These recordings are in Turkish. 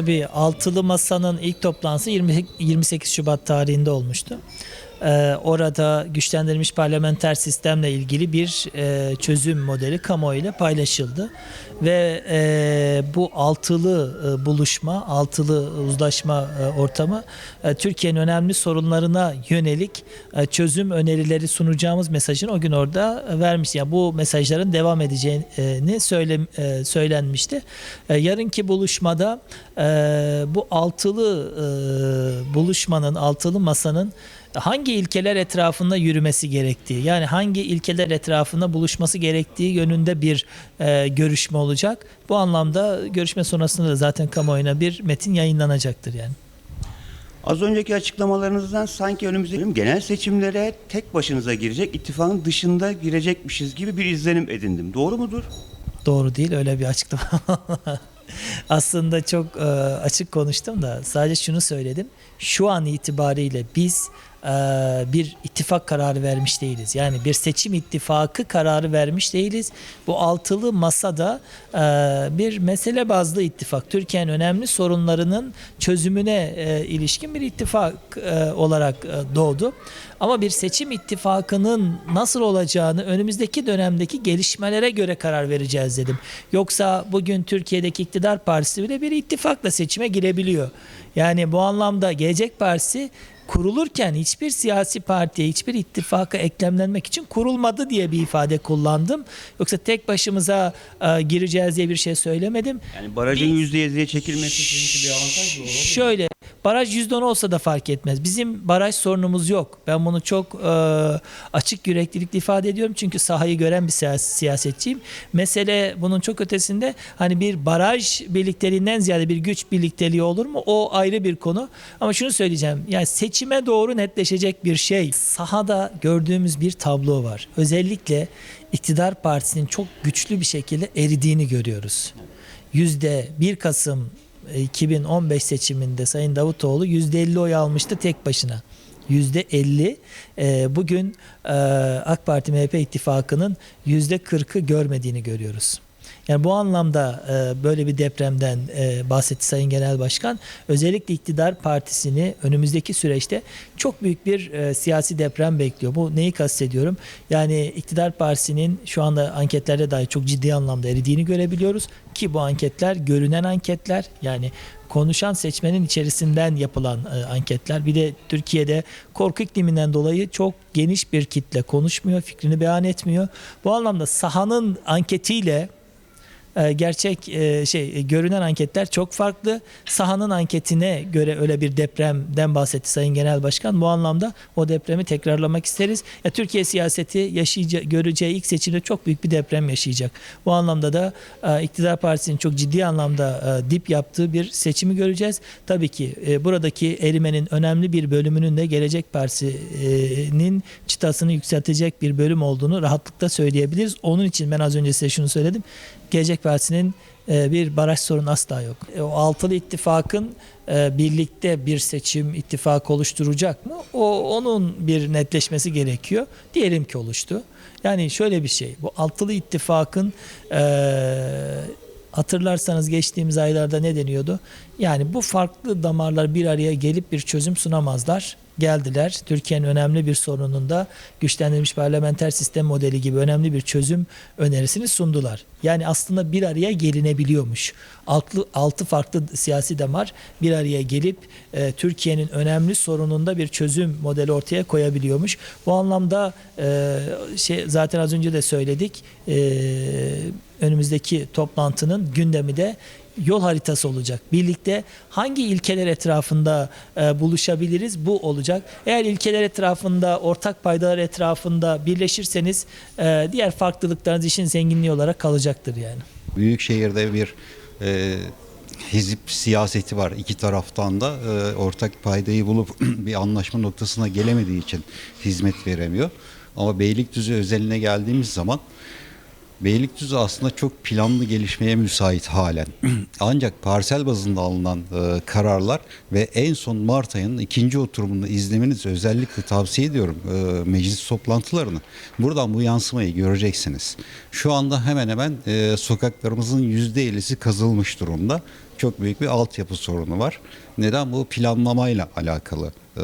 Tabii altılı masanın ilk toplantısı 20, 28 Şubat tarihinde olmuştu. Ee, orada güçlendirilmiş parlamenter sistemle ilgili bir e, çözüm modeli kamuoyuyla paylaşıldı. Ve e, bu altılı e, buluşma, altılı uzlaşma ortamı Türkiye'nin önemli sorunlarına yönelik çözüm önerileri sunacağımız mesajını o gün orada vermiş. Yani bu mesajların devam edeceğini söyle, söylenmişti. Yarınki buluşmada bu altılı buluşmanın, altılı masanın hangi ilkeler etrafında yürümesi gerektiği yani hangi ilkeler etrafında buluşması gerektiği yönünde bir e, görüşme olacak. Bu anlamda görüşme sonrasında da zaten kamuoyuna bir metin yayınlanacaktır yani. Az önceki açıklamalarınızdan sanki önümüzdeki genel seçimlere tek başınıza girecek, ittifakın dışında girecekmişiz gibi bir izlenim edindim. Doğru mudur? Doğru değil öyle bir açıklama. Aslında çok e, açık konuştum da sadece şunu söyledim. Şu an itibariyle biz e, bir ittifak kararı vermiş değiliz. Yani bir seçim ittifakı kararı vermiş değiliz. Bu altılı masada e, bir mesele bazlı ittifak. Türkiye'nin önemli sorunlarının çözümüne ilişkin bir ittifak olarak doğdu. Ama bir seçim ittifakının nasıl olacağını önümüzdeki dönemdeki gelişmelere göre karar vereceğiz dedim. Yoksa bugün Türkiye'deki iktidar partisi bile bir ittifakla seçime girebiliyor. Yani bu anlamda Gelecek Partisi kurulurken hiçbir siyasi partiye, hiçbir ittifaka eklemlenmek için kurulmadı diye bir ifade kullandım. Yoksa tek başımıza e, gireceğiz diye bir şey söylemedim. Yani barajın Biz- %7'ye çekilmesi için bir avantaj mı olur? Şöyle baraj %10 olsa da fark etmez. Bizim baraj sorunumuz yok. Ben bunu çok e, açık yüreklilikle ifade ediyorum. Çünkü sahayı gören bir siyas- siyasetçiyim. Mesele bunun çok ötesinde hani bir baraj birlikteliğinden ziyade bir güç birlikteliği olur mu? O ayrı bir konu. Ama şunu söyleyeceğim. Yani seçime doğru netleşecek bir şey. Sahada gördüğümüz bir tablo var. Özellikle iktidar partisinin çok güçlü bir şekilde eridiğini görüyoruz. Yüzde 1 Kasım 2015 seçiminde Sayın Davutoğlu %50 oy almıştı tek başına. %50 e, bugün e, AK Parti MHP ittifakının %40'ı görmediğini görüyoruz. Yani bu anlamda e, böyle bir depremden e, bahsetti Sayın Genel Başkan. Özellikle iktidar partisini önümüzdeki süreçte çok büyük bir e, siyasi deprem bekliyor. Bu neyi kastediyorum? Yani iktidar partisinin şu anda anketlerde dahi çok ciddi anlamda eridiğini görebiliyoruz. Ki bu anketler görünen anketler. Yani konuşan seçmenin içerisinden yapılan e, anketler. Bir de Türkiye'de korku ikliminden dolayı çok geniş bir kitle konuşmuyor, fikrini beyan etmiyor. Bu anlamda sahanın anketiyle gerçek e, şey e, görünen anketler çok farklı. Sahanın anketine göre öyle bir depremden bahsetti Sayın Genel Başkan. Bu anlamda o depremi tekrarlamak isteriz. Ya Türkiye siyaseti yaşayacağı göreceği ilk seçimde çok büyük bir deprem yaşayacak. Bu anlamda da e, iktidar partisinin çok ciddi anlamda dip yaptığı bir seçimi göreceğiz. Tabii ki buradaki erimenin önemli bir bölümünün de Gelecek Partisi'nin çıtasını yükseltecek bir bölüm olduğunu rahatlıkla söyleyebiliriz. Onun için ben az önce size şunu söyledim. Gelecek Partisi'nin e, bir baraj sorunu asla yok. E, O altılı ittifakın e, birlikte bir seçim ittifakı oluşturacak mı? O onun bir netleşmesi gerekiyor. Diyelim ki oluştu. Yani şöyle bir şey. Bu altılı ittifakın hatırlarsanız geçtiğimiz aylarda ne deniyordu? Yani bu farklı damarlar bir araya gelip bir çözüm sunamazlar. Geldiler. Türkiye'nin önemli bir sorununda güçlendirilmiş parlamenter sistem modeli gibi önemli bir çözüm önerisini sundular. Yani aslında bir araya gelinebiliyormuş. Altı, altı farklı siyasi damar bir araya gelip e, Türkiye'nin önemli sorununda bir çözüm modeli ortaya koyabiliyormuş. Bu anlamda e, şey zaten az önce de söyledik. E, önümüzdeki toplantının gündemi de yol haritası olacak. Birlikte hangi ilkeler etrafında e, buluşabiliriz bu olacak. Eğer ilkeler etrafında, ortak paydalar etrafında birleşirseniz e, diğer farklılıklarınız işin zenginliği olarak kalacaktır yani. Büyük şehirde bir e, hizip siyaseti var iki taraftan da e, ortak paydayı bulup bir anlaşma noktasına gelemediği için hizmet veremiyor. Ama Beylikdüzü özeline geldiğimiz zaman Beylikdüzü aslında çok planlı gelişmeye müsait halen. Ancak parsel bazında alınan e, kararlar ve en son Mart ayının ikinci oturumunda izlemenizi özellikle tavsiye ediyorum e, meclis toplantılarını. Buradan bu yansımayı göreceksiniz. Şu anda hemen hemen e, sokaklarımızın %50'si kazılmış durumda. Çok büyük bir altyapı sorunu var. Neden? Bu planlamayla alakalı e,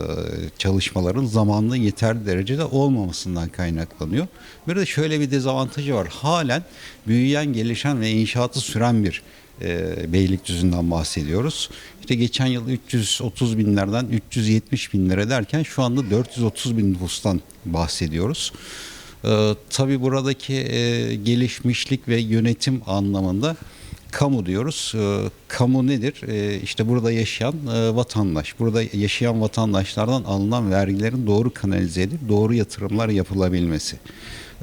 çalışmaların zamanlı yeterli derecede olmamasından kaynaklanıyor. Bir de şöyle bir dezavantajı var. Halen büyüyen, gelişen ve inşaatı süren bir e, Beylikdüzü'nden bahsediyoruz. İşte geçen yıl 330 binlerden 370 binlere derken şu anda 430 bin nüfustan bahsediyoruz. Ee, tabii buradaki e, gelişmişlik ve yönetim anlamında kamu diyoruz. Ee, kamu nedir? Ee, işte burada yaşayan e, vatandaş. Burada yaşayan vatandaşlardan alınan vergilerin doğru kanalize edip doğru yatırımlar yapılabilmesi.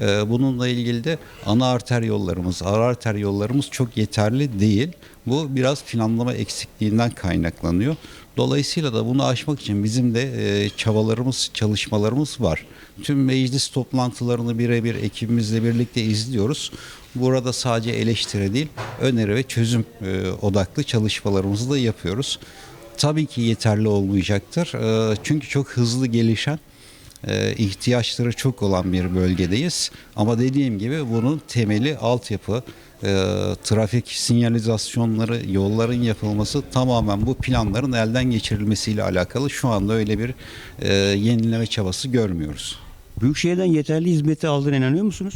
Ee, bununla ilgili de ana arter yollarımız, ara arter yollarımız çok yeterli değil. Bu biraz planlama eksikliğinden kaynaklanıyor. Dolayısıyla da bunu aşmak için bizim de e, çabalarımız, çalışmalarımız var. Tüm meclis toplantılarını birebir ekibimizle birlikte izliyoruz. Burada sadece eleştiri değil, öneri ve çözüm e, odaklı çalışmalarımızı da yapıyoruz. Tabii ki yeterli olmayacaktır. E, çünkü çok hızlı gelişen ihtiyaçları çok olan bir bölgedeyiz. Ama dediğim gibi bunun temeli altyapı, e, trafik sinyalizasyonları, yolların yapılması tamamen bu planların elden geçirilmesiyle alakalı. Şu anda öyle bir e, yenileme çabası görmüyoruz. Büyükşehir'den yeterli hizmeti aldığına inanıyor musunuz?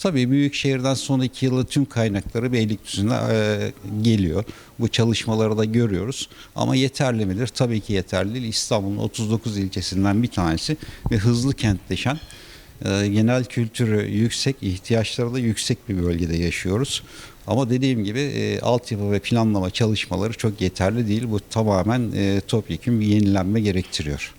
Tabii Büyükşehir'den son iki yılda tüm kaynakları Beylikdüzü'ne e, geliyor. Bu çalışmaları da görüyoruz. Ama yeterli midir? Tabii ki yeterli. İstanbul'un 39 ilçesinden bir tanesi ve hızlı kentleşen e, genel kültürü yüksek, ihtiyaçları da yüksek bir bölgede yaşıyoruz. Ama dediğim gibi e, altyapı ve planlama çalışmaları çok yeterli değil. Bu tamamen e, topyekun bir yenilenme gerektiriyor.